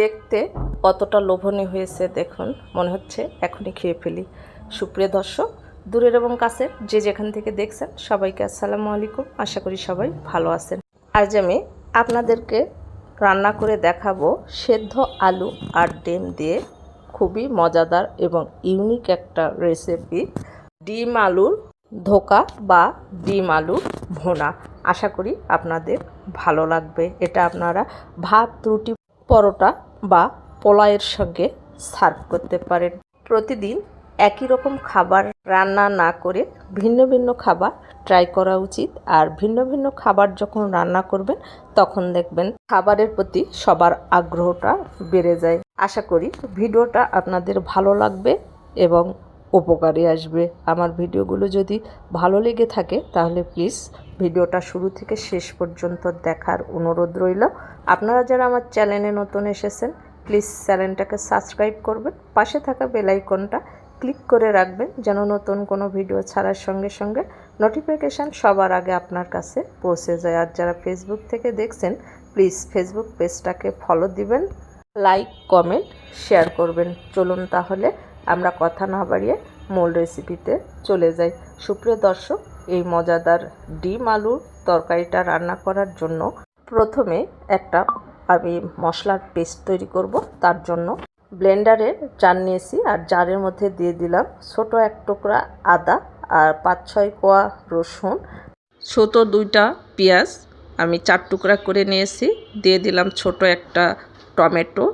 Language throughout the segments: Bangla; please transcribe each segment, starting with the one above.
দেখতে কতটা লোভনীয় হয়েছে দেখুন, মনে হচ্ছে এখনই খেয়ে ফেলি। সুপ্রিয় দর্শক, দূরের এবং কাছের যে যেখান থেকে দেখছেন, সবাইকে আসসালামু আলাইকুম। আশা করি সবাই ভালো আছেন। আজ আমি আপনাদেরকে রান্না করে দেখাবো সেদ্ধ আলু আর ডিম দিয়ে খুবই মজাদার এবং ইউনিক একটা রেসিপি ডিম আলুর ধোকা বা ডিম আলুর ভোনা। আশা করি আপনাদের ভালো লাগবে। এটা আপনারা ভাত, রুটি, পরোটা বা পোলাওয়ের সঙ্গে সার্ভ করতে পারেন। প্রতিদিন একই রকম খাবার রান্না না করে ভিন্ন ভিন্ন খাবার ট্রাই করা উচিত। আর ভিন্ন ভিন্ন খাবার যখন রান্না করবেন, তখন দেখবেন খাবারের প্রতি সবার আগ্রহটা বেড়ে যায়। আশা করি ভিডিওটা আপনাদের ভালো লাগবে এবং উপকারে আসবে। আমার ভিডিওগুলো যদি ভালো লেগে থাকে, তাহলে প্লিজ ভিডিওটা শুরু থেকে শেষ পর্যন্ত দেখার অনুরোধ রইল। আপনারা যারা আমার চ্যানেলে নতুন এসেছেন প্লিজ চ্যানেলটাকে সাবস্ক্রাইব করবেন। পাশে থাকা বেল আইকনটা ক্লিক করে রাখবেন, যেন নতুন কোনো ভিডিও ছাড়ার সঙ্গে সঙ্গে নোটিফিকেশান সবার আগে আপনার কাছে পৌঁছে যায়। আর যারা ফেসবুক থেকে দেখছেন প্লিজ ফেসবুক পেজটাকে ফলো দিবেন লাইক কমেন্ট শেয়ার করবেন। চলুন তাহলে আমরা কথা না বাড়িয়ে মূল রেসিপিতে চলে যাই। সুপ্রিয় দর্শক, এই মজাদার ডিম আলুর তরকারিটা রান্না করার জন্য প্রথমে একটা আমি মশলার পেস্ট তৈরি করব। তার জন্য ব্লেন্ডারে জার নিয়েছি আর জারের মধ্যে দিয়ে দিলাম ছোট এক টুকরা আদা আর পাঁচ ছয় কোয়া রসুন। ছোট দুইটা পেঁয়াজ আমি চার টুকরা করে নিয়েছি। দিয়ে দিলাম ছোট একটা টমেটো।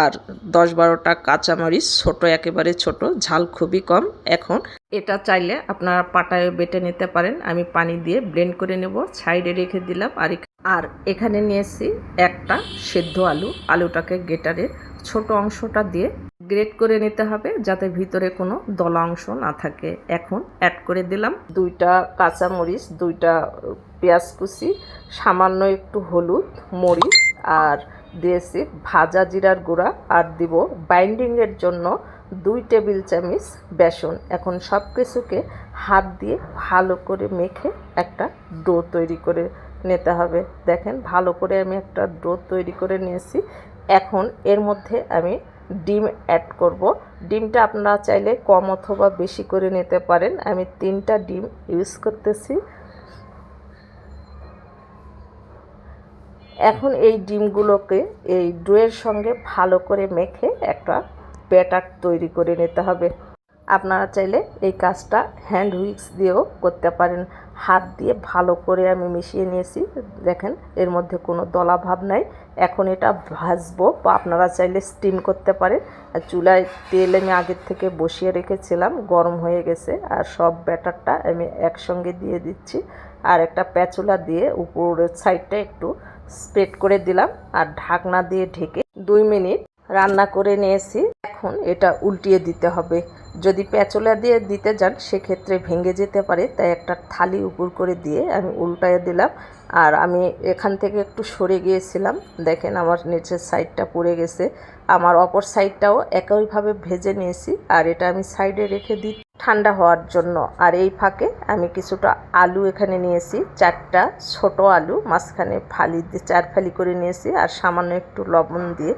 আর দশ বারোটা কাঁচামরিচ, ছোট, একেবারে ছোট, ঝাল খুবই কম। এখন এটা চাইলে আপনারা পাটায় বেটে নিতে পারেন। আমি পানি দিয়ে ব্লেন্ড করে নেব, সাইডে রেখে দিলাম। আর আর এখানে নিয়েছি একটা সেদ্ধ আলু। আলুটাকে গেটারের ছোট অংশটা দিয়ে গ্রেট করে নিতে হবে, যাতে ভিতরে কোনো দলা অংশ না থাকে। এখন অ্যাড করে দিলাম দুইটা কাঁচামরিচ, দুইটা পেঁয়াজ কুচি, সামান্য একটু হলুদ, মরিচ আর দিয়েছি ভাজা জিরার গুঁড়া আর দিব বাইন্ডিংয়ের জন্য দুই টেবিল চামচ বেসন। এখন সব কিছুকে হাত দিয়ে ভালো করে মেখে একটা ডো তৈরি করে নিতে হবে। দেখেন, ভালো করে আমি একটা ডো তৈরি করে নিয়েছি। এখন এর মধ্যে আমি ডিম অ্যাড করব। ডিমটা আপনারা চাইলে কম অথবা বেশি করে নিতে পারেন। আমি তিনটা ডিম ইউজ করতেছি। এখন এই ডিমগুলোকে এই ডোয়ের সঙ্গে ভালো করে মেখে একটা ব্যাটার তৈরি করে নিতে হবে। আপনারা চাইলে এই কাজটা হ্যান্ড হুইক্স দিয়েও করতে পারেন। হাত দিয়ে ভালো করে আমি মিশিয়ে নিয়েছি। দেখেন, এর মধ্যে কোনো দলা ভাব নাই। এখন এটা ভাজবো বা আপনারা চাইলে স্টিম করতে পারেন। আর চুলায় তেল আমি আগের থেকে বসিয়ে রেখেছিলাম, গরম হয়ে গেছে। আর সব ব্যাটারটা আমি একসঙ্গে দিয়ে দিচ্ছি। আর একটা প্যাচুলা দিয়ে উপরের সাইডটা একটু স্প্রেড করে দিলাম আর ঢাকনা দিয়ে ঢেকে দুই মিনিট রান্না করে নিয়েছি। এখন এটা উল্টিয়ে দিতে হবে। যদি প্যাচোলা দিয়ে দিতে যান, সেক্ষেত্রে ভেঙে যেতে পারে। তাই একটা থালি উপর করে দিয়ে আমি উল্টায় দিলাম। আর আমি এখান থেকে একটু সরে গিয়েছিলাম। দেখেন আমার নিচের সাইডটা পড়ে গেছে। আমার অপর সাইডটাও একইভাবে ভেজে নিয়েছি। আর এটা আমি সাইডে রেখে দিই ঠান্ডা হওয়ার জন্য। আর এই ফাঁকে আমি কিছুটা আলু এখানে নিয়েছি, চারটা ছোট আলু, মাঝখানে ফালি দিয়ে, চার ফালি করে নিয়েছি আর সামান্য একটু লবণ দিয়ে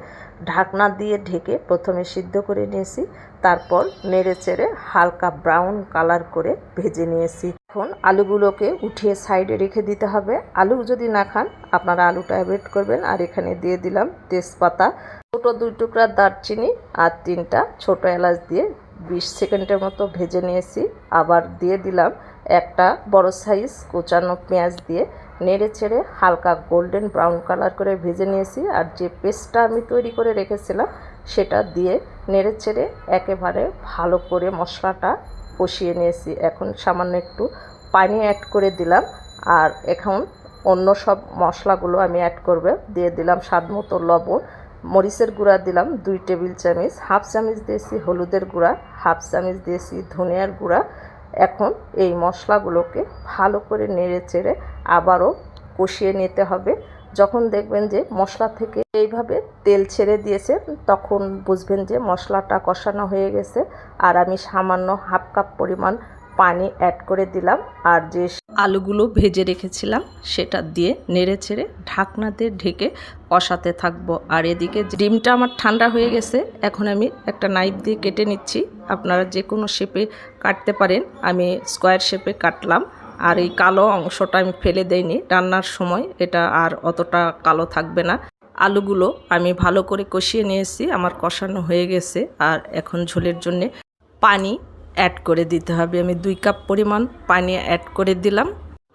ঢাকনা দিয়ে ঢেকে প্রথমে সিদ্ধ করে নিয়েছি, তারপর নেড়ে চেড়ে হালকা ব্রাউন কালার করে ভেজে নিয়েছি। এখন আলুগুলোকে উঠিয়ে সাইডে রেখে দিতে হবে। আলু যদি না খান, আপনারা আলুটা অ্যাভয়েড করবেন। আর এখানে দিয়ে দিলাম তেজপাতা ছোটো দুই টুকরা দারচিনি আর তিনটা ছোট এলাচ দিয়ে বিশ সেকেন্ডের মতো ভেজে নিয়েছি। আবার দিয়ে দিলাম একটা বড় সাইজ কোচানো পেঁয়াজ দিয়ে। নেড়ে ছেড়ে হালকা গোল্ডেন ব্রাউন কালার করে ভেজে নিয়েছি। আর যে পেস্টটা আমি তৈরি করে রেখেছিলাম, সেটা দিয়ে নেড়ে ছেড়ে একেবারে ভালো করে মশলাটা কষিয়ে নিয়েছি। এখন সামান্য একটু পানি অ্যাড করে দিলাম। আর এখন অন্য সব মশলাগুলো আমি অ্যাড করবে। দিয়ে দিলাম স্বাদ মতো লবণ। মরিচের গুঁড়া দিলাম, দুই টেবিল চামচ। হাফ চামচ দিয়েছি হলুদের গুঁড়া, হাফ চামচ দিয়েছি ধনিয়ার গুঁড়া। এখন এই মশলাগুলোকে ভালো করে নেড়ে চেড়ে আবারও কষিয়ে নিতে হবে। যখন দেখবেন যে মশলা থেকে এইভাবে তেল ছেড়ে দিয়েছে, তখন বুঝবেন যে মশলাটা কষানো হয়ে গেছে। আর আমি সামান্য হাফ কাপ পরিমাণ পানি অ্যাড করে দিলাম। আর যে আলুগুলো ভেজে রেখেছিলাম, সেটা দিয়ে নেড়ে ছেড়ে ঢাকনাতে ঢেকে কষাতে থাকব। আর এদিকে ডিমটা আমার ঠান্ডা হয়ে গেছে, এখন আমি একটা নাইফ দিয়ে কেটে নিচ্ছি। আপনারা যে কোনো শেপে কাটতে পারেন। আমি স্কোয়ার শেপে কাটলাম। আর এই কালো অংশটা আমি ফেলে দেইনি। রান্নার সময় এটা আর অতটা কালো থাকবে না। আলুগুলো আমি ভালো করে কষিয়ে নিয়েছি। আমার কষানো হয়ে গেছে। আর এখন ঝোলের জন্যে পানি অ্যাড করে দিতে হবে। আমি দুই কাপ পরিমাণ পানি অ্যাড করে দিলাম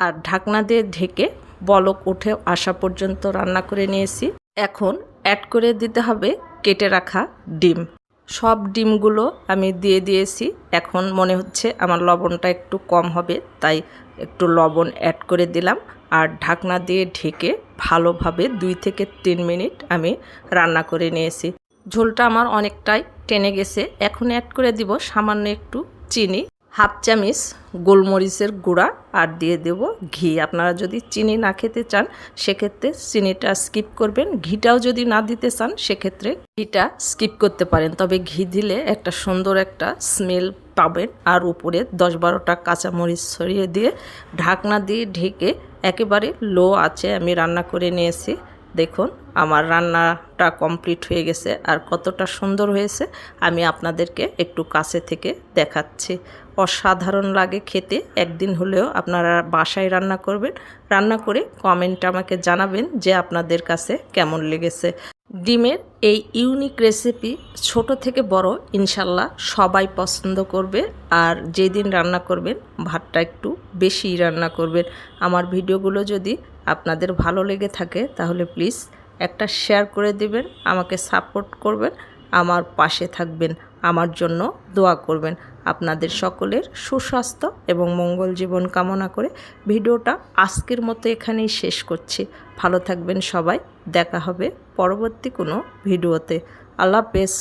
আর ঢাকনা দিয়ে ঢেকে বলক উঠে আসা পর্যন্ত রান্না করে নিয়েছি। এখন অ্যাড করে দিতে হবে কেটে রাখা ডিম। সব ডিমগুলো আমি দিয়ে দিয়েছি। এখন মনে হচ্ছে আমার লবণটা একটু কম হবে, তাই একটু লবণ অ্যাড করে দিলাম আর ঢাকনা দিয়ে ঢেকে ভালোভাবে দুই থেকে তিন মিনিট আমি রান্না করে নিয়েছি। ঝোলটা আমার অনেকটাই টেনে গেছে। এখন অ্যাড করে দিব সামান্য একটু চিনি। হাফ চামিচ গোলমরিচের গুঁড়া আর দিয়ে দেব ঘি। আপনারা যদি চিনি না খেতে চান, সেক্ষেত্রে চিনিটা স্কিপ করবেন। ঘিটাও যদি না দিতে চান, সেক্ষেত্রে ঘিটা স্কিপ করতে পারেন। তবে ঘি দিলে একটা সুন্দর একটা স্মেল পাবেন। আর উপরে দশ বারোটা কাঁচামরিচ ছড়িয়ে দিয়ে ঢাকনা দিয়ে ঢেকে একেবারে লো আছে আমি রান্না করে নিয়েছি। দেখুন আমার রান্নাটা কমপ্লিট হয়ে গেছে আর কতটা সুন্দর হয়েছে আমি আপনাদেরকে একটু কাছে থেকে দেখাচ্ছি। অসাধারণ লাগে খেতে, একদিন হলেও আপনারা বাসায় রান্না করবেন। রান্না করে কমেন্ট আমাকে জানাবেন যে আপনাদের কাছে কেমন লেগেছে। ডিমের এই ইউনিক রেসিপি ছোট থেকে বড় ইনশাল্লাহ সবাই পছন্দ করবে আর যেদিন রান্না করবেন ভাতটা একটু বেশি রান্না করবেন। আমার ভিডিওগুলো যদি আপনাদের ভালো লেগে থাকে তাহলে প্লিজ একটা শেয়ার করে দিবেন, আমাকে সাপোর্ট করবেন, আমার পাশে থাকবেন, আমার জন্য দোয়া করবেন। আপনাদের সকলের সুস্বাস্থ্য এবং মঙ্গল জীবন কামনা করে ভিডিওটা আজকের মতো এখানেই শেষ করছি। ভালো থাকবেন সবাই, দেখা হবে পরবর্তী কোনো ভিডিওতে। আল্লাহ হাফেজ।